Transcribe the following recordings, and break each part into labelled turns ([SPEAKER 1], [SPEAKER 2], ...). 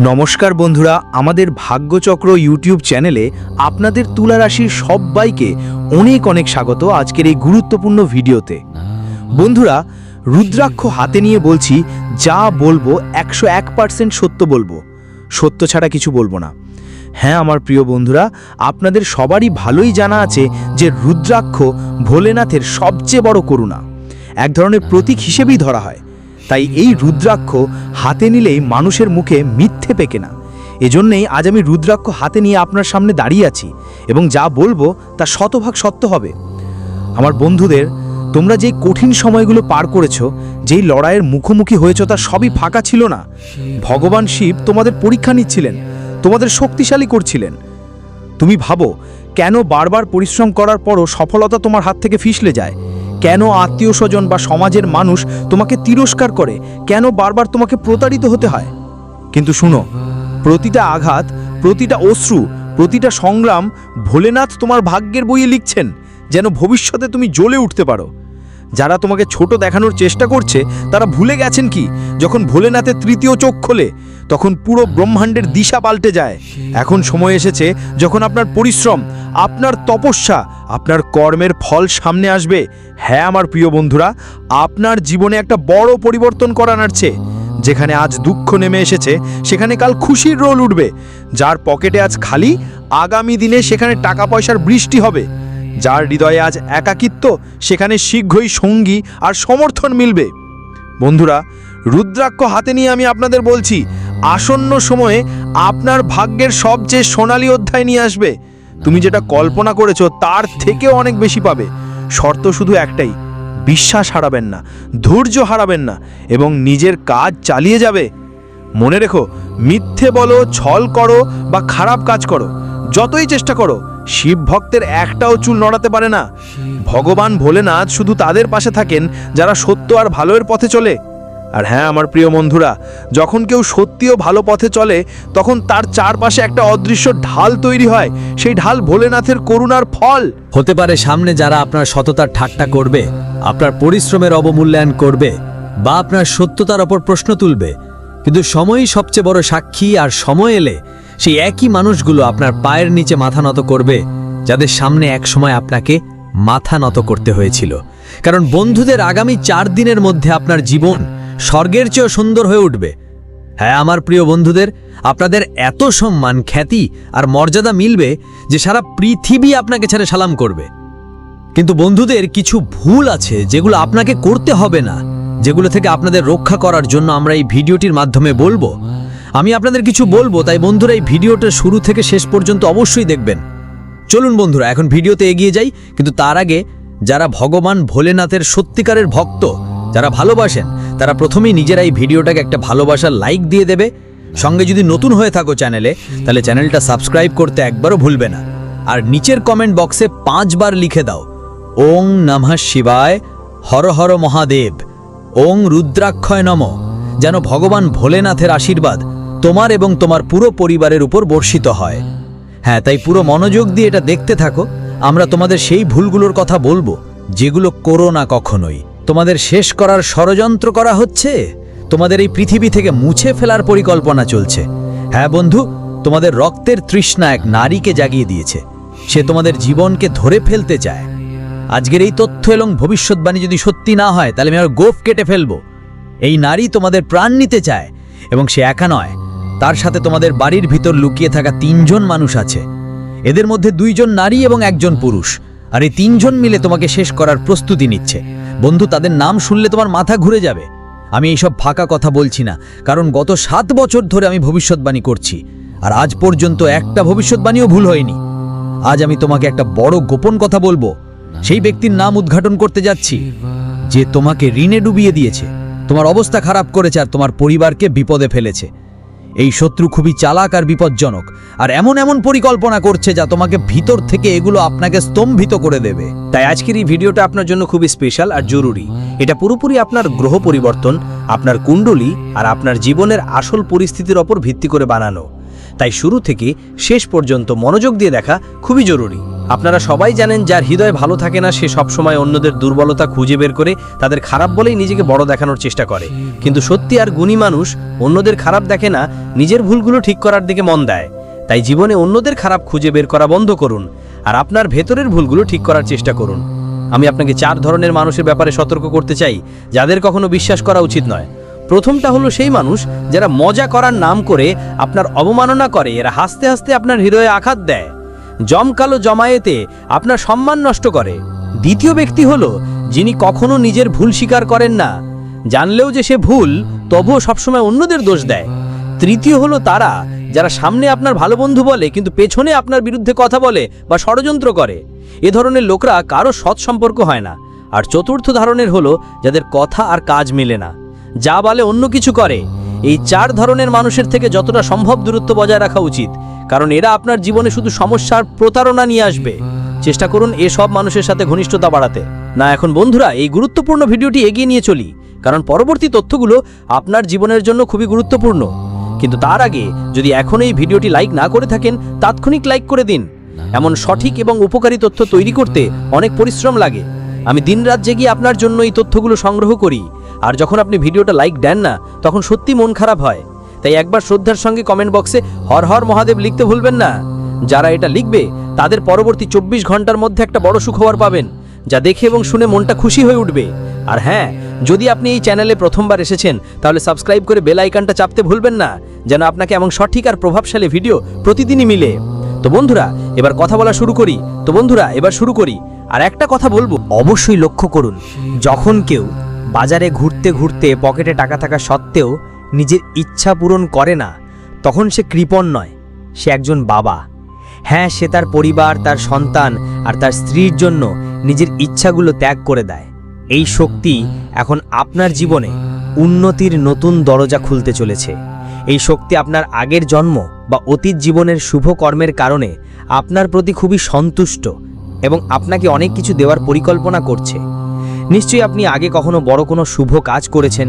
[SPEAKER 1] নমস্কার বন্ধুরা, আমাদের ভাগ্যচক্র ইউটিউব চ্যানেলে আপনাদের তুলা রাশির সবাইকে অনেক অনেক স্বাগত আজকের এই গুরুত্বপূর্ণ ভিডিওতে। বন্ধুরা, রুদ্রাক্ষ হাতে নিয়ে বলছি, যা বলব একশো এক পার্সেন্ট সত্য বলব। সত্য ছাড়া কিছু বলব না। হ্যাঁ আমার প্রিয় বন্ধুরা, আপনাদের সবারই ভালোই জানা আছে যে রুদ্রাক্ষ ভোলেনাথের সবচেয়ে বড় করুণা। এক ধরনের প্রতীক হিসেবেই ধরা হয়। তাই এই রুদ্রাক্ষ হাতে নিলেই মানুষের মুখে মিথ্যে পেকে না। এজন্যেই আজ আমি রুদ্রাক্ষ হাতে নিয়ে আপনার সামনে দাঁড়িয়ে আছি এবং যা বলব তা শতভাগ সত্য হবে। আমার বন্ধুদের, তোমরা যেই কঠিন সময়গুলো পার করেছ, যেই লড়াইয়ের মুখোমুখি হয়েছো তা সবই ফাঁকা ছিল না। ভগবান শিব তোমাদের পরীক্ষা নিচ্ছিলেন, তোমাদের শক্তিশালী করছিলেন। তুমি ভাবো কেন বারবার পরিশ্রম করার পরও সফলতা তোমার হাত থেকে ফিসলে যায়? কেন আত্মীয় স্বজন বা সমাজের মানুষ তোমাকে তিরস্কার করে? কেন বারবার তোমাকে প্রতারিত হতে হয়? কিন্তু শুনো, প্রতিটা আঘাত, প্রতিটা অশ্রু, প্রতিটা সংগ্রাম ভোলেনাথ তোমার ভাগ্যের বইয়ে লিখছেন, যেন ভবিষ্যতে তুমি জ্বলে উঠতে পারো। যারা তোমাকে ছোট দেখানোর চেষ্টা করছে, তারা ভুলে গেছেন কি? যখন ভোলেনাথের তৃতীয় চোখ খোলে তখন পুরো ব্রহ্মাণ্ডের দিশা পাল্টে যায়। এখন সময় এসেছে যখন আপনার পরিশ্রম, আপনার তপস্যা, আপনার কর্মের ফল সামনে আসবে। হ্যাঁ আমার প্রিয় বন্ধুরা, আপনার জীবনে একটা বড় পরিবর্তন করা নাড়ছে। যেখানে আজ দুঃখ নেমে এসেছে, সেখানে কাল খুশির রোল উঠবে। যার পকেটে আজ খালি, আগামী দিনে সেখানে টাকা পয়সার বৃষ্টি হবে। যার হৃদয়ে আজ একাকিত্ব, সেখানে শীঘ্রই সঙ্গী আর সমর্থন মিলবে। বন্ধুরা রুদ্রাক্ষ হাতে নিয়ে আমি আপনাদের বলছি, আসন্ন সময়ে আপনার ভাগ্যের সবচেয়ে সোনালী অধ্যায় নিয়ে আসবে। তুমি যেটা কল্পনা করেছ, তার থেকেও অনেক বেশি পাবে। শর্ত শুধু একটাই, বিশ্বাস হারাবেন না, ধৈর্য হারাবেন না, এবং নিজের কাজ চালিয়ে যাবে। মনে রেখো, মিথ্যে বলো, ছল করো, বা খারাপ কাজ করো, যতই চেষ্টা করো, শিব ভক্তের একটাও চুল নড়াতে পারে না। ভগবান ভোলেনাথ শুধু তাদের পাশে থাকেন, যারা সত্য আর ভালোর পথে চলে। আর হ্যাঁ আমার প্রিয় বন্ধুরা, যখন কেউ সত্যি ও ভালো পথে চলে, তখন তার চারপাশে একটা অদৃশ্য ঢাল তৈরি হয়। সেই ঢাল ভোলেনাথের করুণার ফল।
[SPEAKER 2] হতে পারে সামনে যারা আপনার সততার ঠাট্টা করবে, আপনার পরিশ্রমের অবমূল্যায়ন করবে, বা আপনার সত্যতার ওপর প্রশ্ন তুলবে। কিন্তু সময়ই সবচেয়ে বড় সাক্ষী আর সময় এলে সেই একই মানুষগুলো আপনার পায়ের নিচে মাথা নত করবে, যাদের সামনে একসময় আপনাকে মাথা নত করতে হয়েছিল। কারণ বন্ধুদের আগামী চার দিনের মধ্যে আপনার জীবন স্বর্গের চেয়েও সুন্দর হয়ে উঠবে। হ্যাঁ আমার প্রিয় বন্ধুদের, আপনাদের এত সম্মান, খ্যাতি আর মর্যাদা মিলবে যে সারা পৃথিবী আপনাকে ছেড়ে সালাম করবে। কিন্তু বন্ধুদের, কিছু ভুল আছে যেগুলো আপনাকে করতে হবে না, যেগুলো থেকে আপনাদের রক্ষা করার জন্য আমরা এই ভিডিওটির মাধ্যমে বলব। আমি আপনাদের কিছু বলব, তাই বন্ধুরা, এই ভিডিওটা শুরু থেকে শেষ পর্যন্ত অবশ্যই দেখবেন। চলুন বন্ধুরা, এখন ভিডিওতে এগিয়ে যাই, কিন্তু তার আগে যারা ভগবান ভোলেনাথের সত্যিকারের ভক্ত যারা ভালোবাসেন, তারা প্রথমেই নিজেরা এই ভিডিওটাকে একটা ভালোবাসার লাইক দিয়ে দেবে। সঙ্গে যদি নতুন হয়ে থাকো চ্যানেলে, তাহলে চ্যানেলটা সাবস্ক্রাইব করতে একবারও ভুলবে না। আর নিচের কমেন্ট বক্সে পাঁচবার লিখে দাও, ওং নমঃ শিবায় হর হর মহাদেব, ওং রুদ্রাক্ষয় নম যেন ভগবান ভোলেনাথের আশীর্বাদ তোমার এবং তোমার পুরো পরিবারের উপর বর্ষিত হয়। হ্যাঁ তাই পুরো মনোযোগ দিয়ে এটা দেখতে থাকো। আমরা তোমাদের সেই ভুলগুলোর কথা বলব, যেগুলো করো না কখনোই। তোমাদের শেষ করার ষড়যন্ত্র করা হচ্ছে? তোমাদের এই পৃথিবী থেকে মুছে ফেলার পরিকল্পনা চলছে। হ্যাঁ বন্ধু, তোমাদের রক্তের তৃষ্ণা এক নারীকে জাগিয়ে দিয়েছে। সে তোমাদের জীবনকে ধরে ফেলতে চায়। আজকের এই তথ্য এবং ভবিষ্যৎবাণী যদি সত্যি না হয়, তাহলে আমি আর গোফ কেটে ফেলব। এই নারী তোমাদের প্রাণ নিতে চায়, এবং সে একা নয়। তার সাথে তোমাদের বাড়ির ভিতর লুকিয়ে থাকা তিনজন মানুষ আছে। এদের মধ্যে দুইজন নারী এবং একজন পুরুষ। আর এই তিনজন মিলে তোমাকে শেষ করার প্রস্তুতি নিচ্ছে। বন্ধু, তাদের নাম শুনলে তোমার মাথা ঘুরে যাবে। আমি এইসব ফাঁকা কথা বলছি না, কারণ গত সাত বছর ধরে আমি ভবিষ্যৎবাণী করছি, আর আজ পর্যন্ত একটা ভবিষ্যৎবাণীও ভুল হয়নি। আজ আমি তোমাকে একটা বড় গোপন কথা বলব, সেই ব্যক্তির নাম উদ্ঘাটন করতে যাচ্ছি, যে তোমাকে ঋণে ডুবিয়ে দিয়েছে, তোমার অবস্থা খারাপ করেছে আর তোমার পরিবারকে বিপদে ফেলেছে। এই শত্রু খুবই চালাক আর বিপজ্জনক, আর এমন এমন পরিকল্পনা করছে যা তোমাকে ভিতর থেকে এগুলো আপনাকে স্তম্ভিত করে দেবে।
[SPEAKER 1] তাই আজকের এই ভিডিওটা আপনার জন্য খুবই স্পেশাল আর জরুরি। এটা পুরোপুরি আপনার গ্রহ পরিবর্তন, আপনার কুণ্ডলী আর আপনার জীবনের আসল পরিস্থিতির ওপর ভিত্তি করে বানানো। তাই শুরু থেকে শেষ পর্যন্ত মনোযোগ দিয়ে দেখা খুবই জরুরি।
[SPEAKER 3] আপনারা সবাই জানেন যার হৃদয় ভালো থাকে না, সে সবসময় অন্যদের দুর্বলতা খুঁজে বের করে তাদের খারাপ বলেই নিজেকে বড় দেখানোর চেষ্টা করে। কিন্তু সত্যি আর গুণী মানুষ অন্যদের খারাপ দেখে না, নিজের ভুলগুলো ঠিক করার দিকে মন দেয়। তাই জীবনে অন্যদের খারাপ খুঁজে বের করা বন্ধ করুন আর আপনার ভেতরের ভুলগুলো ঠিক করার চেষ্টা করুন। আমি আপনাকে চার ধরনের মানুষের ব্যাপারে সতর্ক করতে চাই, যাদের কখনো বিশ্বাস করা উচিত নয়। প্রথমটা হলো সেই মানুষ যারা মজা করার নাম করে আপনার অবমাননা করে, এরা হাসতে হাসতে আপনার হৃদয়ে আঘাত দেয়। জমকালো জমায়েতে আপনার সম্মান নষ্ট করে। দ্বিতীয় ব্যক্তি হলো, যিনি কখনো নিজের ভুল স্বীকার করেন না। জানলেও যে সে ভুল, তবুও সবসময় অন্যদের দোষ দেয়। তৃতীয় হলো তারা, যারা সামনে আপনার ভালো বন্ধু বলে, কিন্তু পেছনে আপনার বিরুদ্ধে কথা বলে বা ষড়যন্ত্র করে। এ ধরনের লোকরা কারও সৎ সম্পর্ক হয় না। আর চতুর্থ ধরনের হলো, যাদের কথা আর কাজ মেলে না। যা বলে অন্য কিছু করে। এই চার ধরনের মানুষের থেকে যতটা সম্ভব দূরত্ব বজায় রাখা উচিত, কারণ এরা আপনার জীবনে শুধু সমস্যার প্রতারণা নিয়ে আসবে। চেষ্টা করুন এসব মানুষের সাথে ঘনিষ্ঠতা বাড়াতে। না, এখন বন্ধুরা, এই গুরুত্বপূর্ণ ভিডিওটি এগিয়ে নিয়ে চলি, কারণ পরবর্তী তথ্যগুলো আপনার জীবনের জন্য খুবই গুরুত্বপূর্ণ। কিন্তু তার আগে, যদি এখন এই ভিডিওটি লাইক না করে থাকেন, তাৎক্ষণিক লাইক করে দিন। এমন সঠিক এবং উপকারী তথ্য তৈরি করতে অনেক পরিশ্রম লাগে। আমি দিনরাত জেগে আপনার জন্য এই তথ্যগুলো সংগ্রহ করি। আর যখন আপনি ভিডিওটা লাইক দেন না, তখন সত্যি মন খারাপ হয়। তাই একবার শ্রদ্ধার সঙ্গে কমেন্ট বক্সে হর হর মহাদেব লিখতে ভুলবেন না। যারা এটা লিখবে, তাদের পরবর্তী চব্বিশ ঘণ্টার মধ্যে একটা বড় সুখবর পাবেন, যা দেখে এবং শুনে মনটা খুশি হয়ে উঠবে। আর হ্যাঁ যদি আপনি এই চ্যানেলে প্রথমবার এসেছেন, তাহলে সাবস্ক্রাইব করে বেল আইকনটা চাপতে ভুলবেন না, যেন আপনাকে এমন সঠিক আর প্রভাবশালী ভিডিও প্রতিদিনই মিলে। তো বন্ধুরা, এবার কথা বলা শুরু করি। তো বন্ধুরা, এবার শুরু করি। আর একটা কথা বলব,
[SPEAKER 2] অবশ্যই লক্ষ্য করুন, যখন কেউ বাজারে ঘুরতে ঘুরতে পকেটে টাকা থাকা সত্ত্বেও নিজের ইচ্ছা পূরণ করে না, তখন সে কৃপণ নয়, সে একজন বাবা। হ্যাঁ সে তার পরিবার, তার সন্তান আর তার স্ত্রীর জন্য নিজের ইচ্ছাগুলো ত্যাগ করে দেয়। এই শক্তি এখন আপনার জীবনে উন্নতির নতুন দরজা খুলতে চলেছে। এই শক্তি আপনার আগের জন্ম বা অতীত জীবনের শুভ কর্মের কারণে আপনার প্রতি খুবই সন্তুষ্ট এবং আপনাকে অনেক কিছু দেওয়ার পরিকল্পনা করছে। নিশ্চয়ই আপনি আগে কখনো বড় কোনো শুভ কাজ করেছেন,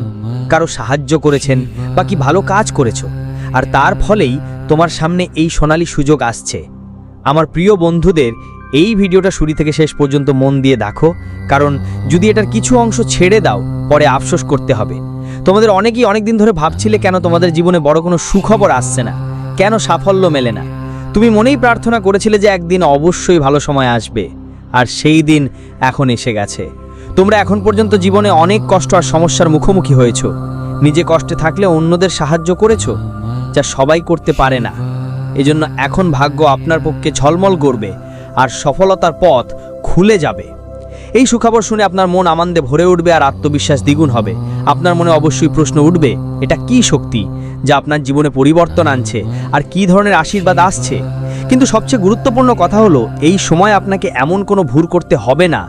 [SPEAKER 2] কারও সাহায্য করেছেন, বা কি ভালো কাজ করেছ। আর তার ফলেই তোমার সামনে এই সোনালী সুযোগ আসছে। আমার প্রিয় বন্ধুদের, এই ভিডিওটা শুরু থেকে শেষ পর্যন্ত মন দিয়ে দেখো, কারণ যদি এটার কিছু অংশ ছেড়ে দাও, পরে আফসোস করতে হবে। তোমাদের অনেকেই অনেক দিন ধরে ভাবছিলে কেন তোমাদের জীবনে বড় কোনো সুখবর আসছে না, কেন সাফল্য মেলে না। তুমি মনেই প্রার্থনা করেছিলে যে একদিন অবশ্যই ভালো সময় আসবে, আর সেই দিন এখন এসে গেছে। তোমরা এখন পর্যন্ত জীবনে অনেক কষ্ট আর সমস্যার মুখোমুখি হয়েছো। নিজে কষ্টে থাকলে অন্যদের সাহায্য করেছ, যা সবাই করতে পারে না। এজন্য এখন ভাগ্য আপনার পক্ষে ঝলমল করবে আর সফলতার পথ খুলে যাবে। এই সুখবর শুনে আপনার মন আনন্দে ভরে উঠবে আর আত্মবিশ্বাস দ্বিগুণ হবে। আপনার মনে অবশ্যই প্রশ্ন উঠবে, এটা কি শক্তি যা আপনার জীবনে পরিবর্তন আনছে আর কি ধরনের আশীর্বাদ আসছে? কিন্তু সবচেয়ে গুরুত্বপূর্ণ কথা হলো, এই সময় আপনাকে এমন কোনো ভুল করতে হবে না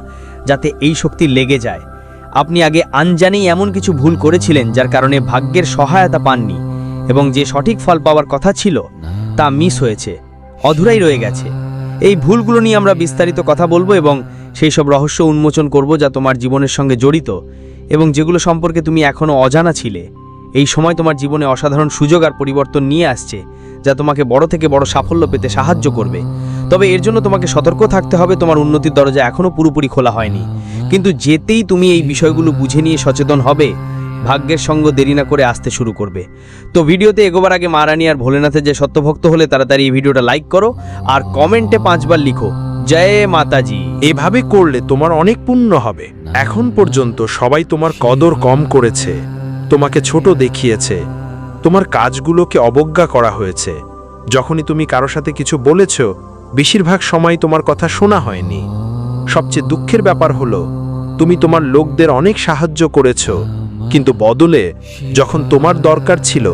[SPEAKER 2] যাতে এই শক্তি লেগে যায়। আপনি আগে আনজানেই এমন কিছু ভুল করেছিলেন যার কারণে ভাগ্যের সহায়তা পাননি এবং যে সঠিক ফল পাওয়ার কথা ছিল, তা মিস হয়েছে, অধুরাই রয়ে গেছে। এই ভুলগুলো নিয়ে আমরা বিস্তারিত কথা বলব এবং সেই সব রহস্য উন্মোচন করব যা তোমার জীবনের সঙ্গে জড়িত এবং যেগুলো সম্পর্কে তুমি এখনও অজানা ছিলে। এই সময় তোমার জীবনে অসাধারণ সুযোগ আর পরিবর্তন নিয়ে আসছে যা তোমাকে বড় থেকে বড় সাফল্য পেতে সাহায্য করবে। তবে এর জন্য তোমাকে সতর্ক থাকতে হবে, তোমার উন্নতির দরজা এখনও পুরোপুরি খোলা হয়নি। কিন্তু যেতেই তুমি এই বিষয়গুলো বুঝে নিয়ে সচেতন হবে, ভাগ্যের সঙ্গ দেরি না করে আসতে শুরু করবে। তো ভিডিওতে এগোবার আগে মারানি আর ভোলেনাথের যে সত্যভক্ত হলে, তাড়াতাড়ি এই ভিডিওটা লাইক করো আর কমেন্টে পাঁচবার লিখো, জয় মাতাজি।
[SPEAKER 1] এভাবে করলে তোমার অনেক পুণ্য হবে। এখন পর্যন্ত সবাই তোমার কদর কম করেছে, তোমাকে ছোট দেখিয়েছে তোমার কাজগুলোকে অবজ্ঞা করা হয়েছে। যখনই তুমি কারও সাথে কিছু বলেছ, বেশিরভাগ সময় তোমার কথা শোনা হয়নি। সবচেয়ে দুঃখের ব্যাপার হলো, তুমি তোমার লোকদের অনেক সাহায্য করেছ, কিন্তু বদলে যখন তোমার দরকার ছিল,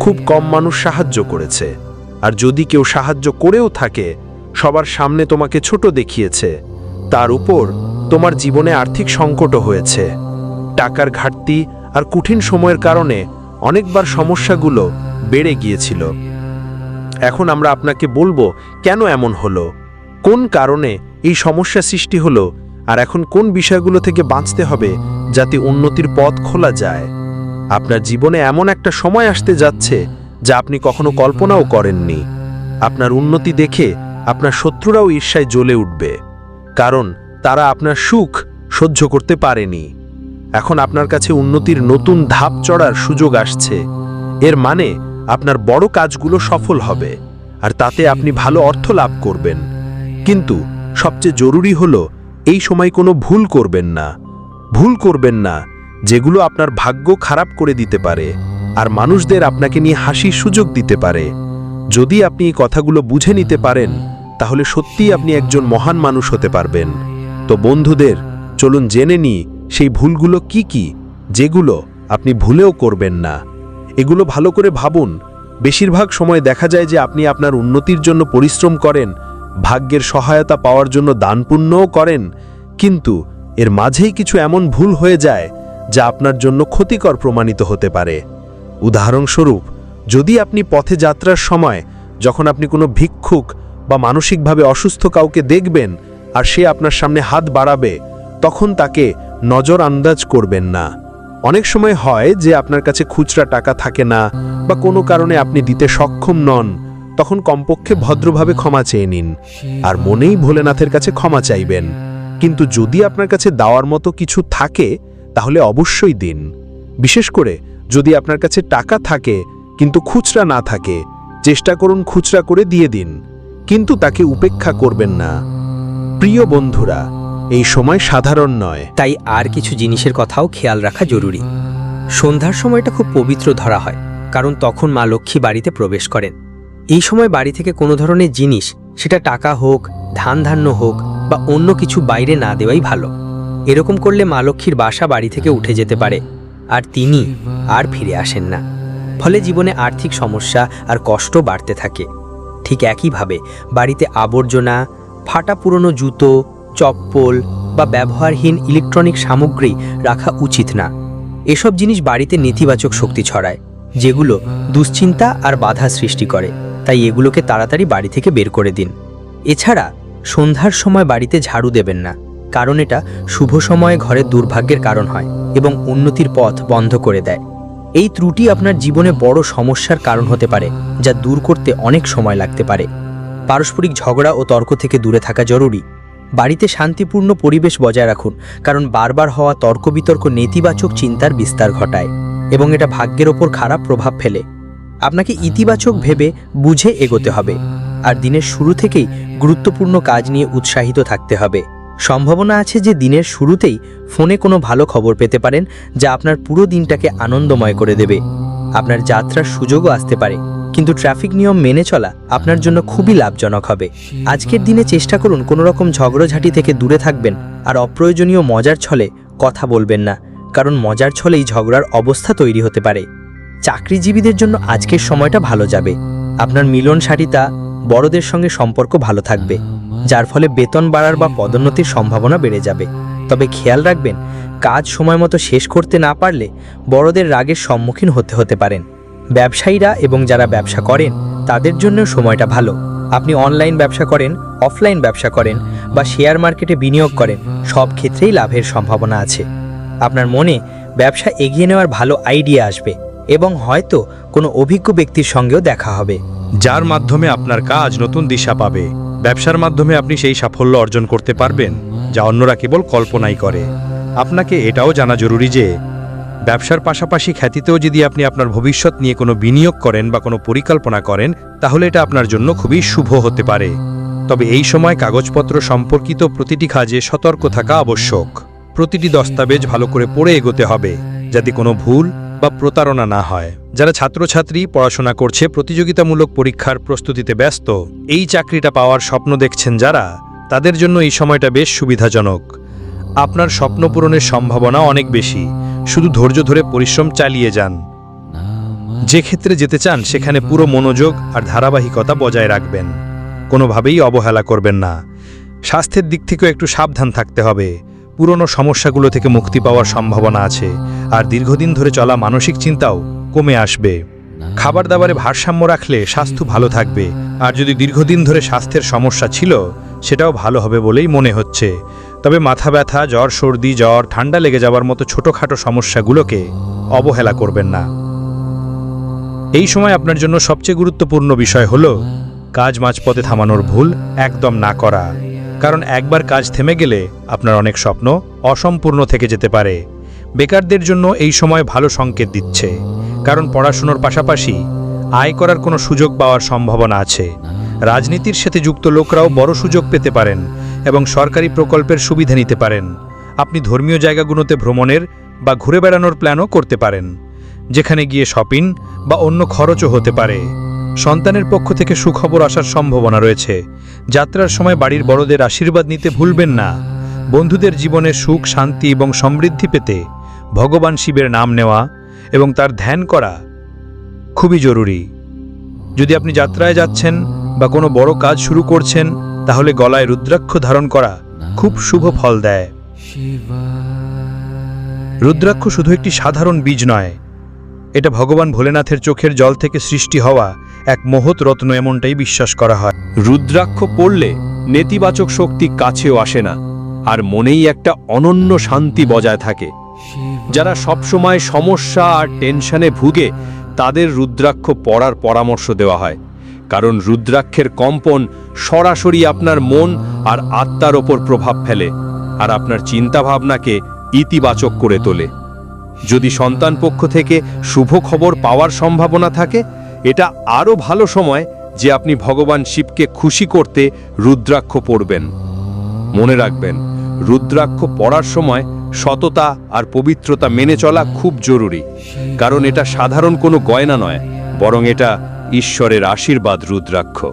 [SPEAKER 1] খুব কম মানুষ সাহায্য করেছে। আর যদি কেউ সাহায্য করেও থাকে, সবার সামনে তোমাকে ছোট দেখিয়েছে, তার উপর তোমার জীবনে আর্থিক সংকটও হয়েছে। টাকার ঘাটতি আর কঠিন সময়ের কারণে অনেকবার সমস্যাগুলো বেড়ে গিয়েছিল। এখন আমরা আপনাকে বলব, কেন এমন হলো? কোন কারণে এই সমস্যা সৃষ্টি হলো? আর এখন কোন বিষয়গুলো থেকে বাঁচতে হবে যাতে উন্নতির পথ খোলা যায়? আপনার জীবনে এমন একটা সময় আসতে যাচ্ছে যা আপনি কখনো কল্পনাও করেননি। আপনার উন্নতি দেখে
[SPEAKER 4] আপনার শত্রুরাও ঈর্ষায় জ্বলে উঠবে। কারণ তারা আপনার সুখ সহ্য করতে পারেনি। এখন আপনার কাছে উন্নতির নতুন ধাপ চড়ার সুযোগ আসছে। এর মানে আপনার বড় কাজগুলো সফল হবে, আর তাতে আপনি ভালো অর্থ লাভ করবেন। কিন্তু সবচেয়ে জরুরি হলো, এই সময় কোনো ভুল করবেন না। ভুল করবেন না, যেগুলো আপনার ভাগ্য খারাপ করে দিতে পারে, আর মানুষদের আপনাকে নিয়ে হাসির সুযোগ দিতে পারে। যদি আপনি এই কথাগুলো বুঝে নিতে পারেন, তাহলে সত্যিই আপনি একজন মহান মানুষ হতে পারবেন। তো বন্ধুদের, চলুন জেনে নিই সেই ভুলগুলো কি কি, যেগুলো আপনি ভুলেও করবেন না। এগুলো ভালো করে ভাবুন। বেশিরভাগ সময় দেখা যায় যে আপনি আপনার উন্নতির জন্য পরিশ্রম করেন, ভাগ্যের সহায়তা পাওয়ার জন্য দান পুণ্যও করেন, কিন্তু এর মাঝেই কিছু এমন ভুল হয়ে যায় যা আপনার জন্য ক্ষতিকর প্রমাণিত হতে পারে। উদাহরণস্বরূপ, যদি আপনি পথে যাত্রার সময় যখন আপনি কোনো ভিক্ষুক বা মানসিকভাবে অসুস্থ কাউকে দেখবেন আর সে আপনার সামনে হাত বাড়াবে তখন তাকে নজর আন্দাজ করবেন না। অনেক সময় হয় যে আপনার কাছে খুচরা টাকা থাকে না বা কোনো কারণে আপনি দিতে সক্ষম নন, তখন কমপক্ষে ভদ্রভাবে ক্ষমা চেয়ে নিন আর মনেই ভোলেনাথের কাছে ক্ষমা চাইবেন। কিন্তু যদি আপনার কাছে দেওয়ার মতো কিছু থাকে, তাহলে অবশ্যই দিন। বিশেষ করে যদি আপনার কাছে টাকা থাকে, কিন্তু খুচরা না থাকে, চেষ্টা করুন খুচরা করে দিয়ে দিন, কিন্তু তাকে উপেক্ষা করবেন না। প্রিয় বন্ধুরা এই সময় সাধারণ নয়।
[SPEAKER 5] তাই আর কিছু জিনিসের কথাও খেয়াল রাখা জরুরি। সন্ধ্যার সময়টা খুব পবিত্র ধরা হয়, কারণ তখন মা লক্ষ্মী বাড়িতে প্রবেশ করেন। এই সময় বাড়ি থেকে কোনো ধরনের জিনিস, সেটা টাকা হোক ধান ধান্য হোক, বা অন্য কিছু বাইরে না দেওয়াই ভালো। এরকম করলে মা লক্ষ্মীর বাসা বাড়ি থেকে উঠে যেতে পারে, আর তিনি আর ফিরে আসেন না। ফলে জীবনে আর্থিক সমস্যা আর কষ্ট বাড়তে থাকে। ঠিক একইভাবে বাড়িতে আবর্জনা, ফাটা পুরনো জুতো চপ্পল বা ব্যবহারহীন ইলেকট্রনিক সামগ্রী রাখা উচিত না। এসব জিনিস বাড়িতে নেতিবাচক শক্তি ছড়ায়, যেগুলো দুশ্চিন্তা আর বাধা সৃষ্টি করে। তাই এগুলোকে তাড়াতাড়ি বাড়ি থেকে বের করে দিন। এছাড়া সন্ধ্যার সময় বাড়িতে ঝাড়ু দেবেন না, কারণ এটা শুভ সময়ে ঘরের দুর্ভাগ্যের কারণ হয় এবং উন্নতির পথ বন্ধ করে দেয়। এই ত্রুটি আপনার জীবনে বড় সমস্যার কারণ হতে পারে, যা দূর করতে অনেক সময় লাগতে পারে। পারস্পরিক ঝগড়া ও তর্ক থেকে দূরে থাকা জরুরি। বাড়িতে শান্তিপূর্ণ পরিবেশ বজায় রাখুন, কারণ বারবার হওয়া তর্ক বিতর্ক নেতিবাচক চিন্তার বিস্তার ঘটায়, এবং এটা ভাগ্যের ওপর খারাপ প্রভাব ফেলে। আপনাকে ইতিবাচক ভেবে বুঝে এগোতে হবে, আর দিনের শুরু থেকেই গুরুত্বপূর্ণ কাজ নিয়ে উৎসাহিত থাকতে হবে। সম্ভাবনা আছে যে দিনের শুরুতেই ফোনে কোনো ভালো খবর পেতে পারেন, যা আপনার পুরো দিনটাকে আনন্দময় করে দেবে। আপনার যাত্রার সুযোগও আসতে পারে। কিন্তু ট্রাফিক নিয়ম মেনে চলা আপনার জন্য খুবই লাভজনক হবে। আজকের দিনে চেষ্টা করুন কোনো রকম ঝগড়াঝাঁটি থেকে দূরে থাকবেন আর অপ্রয়োজনীয় মজার ছলে কথা বলবেন না, কারণ মজার ছলেই ঝগড়ার অবস্থা তৈরি হতে পারে। চাকরিজীবীদের জন্য আজকের সময়টা ভালো যাবে। আপনার মিলন সারিতা বড়দের সঙ্গে সম্পর্ক ভালো থাকবে, যার ফলে বেতন বাড়ার বা পদোন্নতির সম্ভাবনা বেড়ে যাবে। তবে খেয়াল রাখবেন, কাজ সময় মতো শেষ করতে না পারলে বড়দের রাগের সম্মুখীন হতে হতে পারেন। ব্যবসায়ীরা এবং যারা ব্যবসা করেন, তাদের জন্য সময়টা ভালো। আপনি অনলাইন ব্যবসা করেন, অফলাইন ব্যবসা করেন বা শেয়ার মার্কেটে বিনিয়োগ করেন, সব ক্ষেত্রেই লাভের সম্ভাবনা আছে। আপনার মনে ব্যবসা এগিয়ে নেওয়ার ভালো আইডিয়া আসবে এবং হয়তো কোনো অভিজ্ঞ ব্যক্তির সঙ্গেও দেখা হবে।
[SPEAKER 1] যার মাধ্যমে আপনার কাজ নতুন দিশা পাবে। ব্যবসার মাধ্যমে আপনি সেই সাফল্য অর্জন করতে পারবেন, যা অন্যরা কেবল কল্পনাই করে। আপনাকে এটাও জানা জরুরি যে ব্যবসার পাশাপাশি খ্যাতিতেও যদি আপনি আপনার ভবিষ্যৎ নিয়ে কোনো বিনিয়োগ করেন বা কোনো পরিকল্পনা করেন, তাহলে এটা আপনার জন্য খুবই শুভ হতে পারে। তবে এই সময় কাগজপত্র সম্পর্কিত প্রতিটি কাজে সতর্ক থাকা আবশ্যক। প্রতিটি দস্তাবেজ ভালো করে পড়ে এগোতে হবে, যাতে কোনো ভুল বা প্রতারণা না হয়। যারা ছাত্রছাত্রী পড়াশোনা করছে, প্রতিযোগিতামূলক পরীক্ষার প্রস্তুতিতে ব্যস্ত, এই চাকরিটা পাওয়ার স্বপ্ন দেখছেন যারা, তাদের জন্য এই সময়টা বেশ সুবিধাজনক। আপনার স্বপ্ন পূরণের সম্ভাবনা অনেক বেশি। শুধু ধৈর্য ধরে পরিশ্রম চালিয়ে যান। যে ক্ষেত্রে যেতে চান, সেখানে পুরো মনোযোগ আর ধারাবাহিকতা বজায় রাখবেন। কোনোভাবেই অবহেলা করবেন না। স্বাস্থ্যের দিক থেকেও একটু সাবধান থাকতে হবে। পুরনো সমস্যাগুলো থেকে মুক্তি পাওয়ার সম্ভাবনা আছে। আর দীর্ঘদিন ধরে চলা মানসিক চিন্তাও কমে আসবে। খাবার দাবারে ভারসাম্য রাখলে স্বাস্থ্য ভালো থাকবে। আর যদি দীর্ঘদিন ধরে স্বাস্থ্যের সমস্যা ছিল সেটাও ভালো হবে বলেই মনে হচ্ছে। তবে মাথা ব্যথা, জ্বর, সর্দি, জ্বর, ঠান্ডা লেগে যাওয়ার মতো ছোটোখাটো সমস্যাগুলোকে অবহেলা করবেন না। এই সময় আপনার জন্য সবচেয়ে গুরুত্বপূর্ণ বিষয় হলো কাজ মাঝপথে থামানোর ভুল একদম না করা। কারণ একবার কাজ থেমে গেলে আপনার অনেক স্বপ্ন অসম্পূর্ণ থেকে যেতে পারে। বেকারদের জন্য এই সময় ভালো সংকেত দিচ্ছে। কারণ পড়াশুনোর পাশাপাশি আয় করার কোনো সুযোগ পাওয়ার সম্ভাবনা আছে। রাজনীতির সাথে যুক্ত লোকরাও বড় সুযোগ পেতে পারেন এবং সরকারি প্রকল্পের সুবিধা নিতে পারেন। আপনি ধর্মীয় জায়গাগুলোতে ভ্রমণের বা ঘুরে বেড়ানোর প্ল্যানও করতে পারেন, যেখানে গিয়ে শপিং বা অন্য খরচও হতে পারে। সন্তানের পক্ষ থেকে সুখবর আসার সম্ভাবনা রয়েছে। যাত্রার সময় বাড়ির বড়দের আশীর্বাদ নিতে ভুলবেন না। বন্ধুদের জীবনে সুখ, শান্তি এবং সমৃদ্ধি পেতে ভগবান শিবের নাম নেওয়া এবং তার ধ্যান করা খুবই জরুরি। যদি আপনি যাত্রায় যাচ্ছেন বা কোনো বড় কাজ শুরু করছেন, তাহলে গলায় রুদ্রাক্ষ ধারণ করা খুব শুভ ফল দেয়। রুদ্রাক্ষ শুধু একটি সাধারণ বীজ নয়, এটা ভগবান ভোলেনাথের চোখের জল থেকে সৃষ্টি হওয়া এক মহৎ রত্ন এমনটাই বিশ্বাস করা হয়।
[SPEAKER 6] রুদ্রাক্ষ পড়লে নেতিবাচক শক্তি কাছেও আসে না, আর মনেই একটা অনন্য শান্তি বজায় থাকে। যারা সবসময় সমস্যা আর টেনশনে ভুগে, তাদের রুদ্রাক্ষ পড়ার পরামর্শ দেওয়া হয়। কারণ রুদ্রাক্ষের কম্পন সরাসরি আপনার মন আর আত্মার ওপর প্রভাব ফেলে আর আপনার চিন্তাভাবনাকে ইতিবাচক করে তোলে। যদি সন্তান পক্ষ থেকে শুভ খবর পাওয়ার সম্ভাবনা থাকে, এটা আরও ভালো সময় যে আপনি ভগবান শিবকে খুশি করতে রুদ্রাক্ষ পড়বেন। মনে রাখবেন, রুদ্রাক্ষ পড়ার সময় সততা আর পবিত্রতা মেনে চলা খুব জরুরি। কারণ এটা সাধারণ কোনো গয়না নয়, বরং এটা ঈশ্বরের আশীর্বাদ রুদ্রাক্ষ।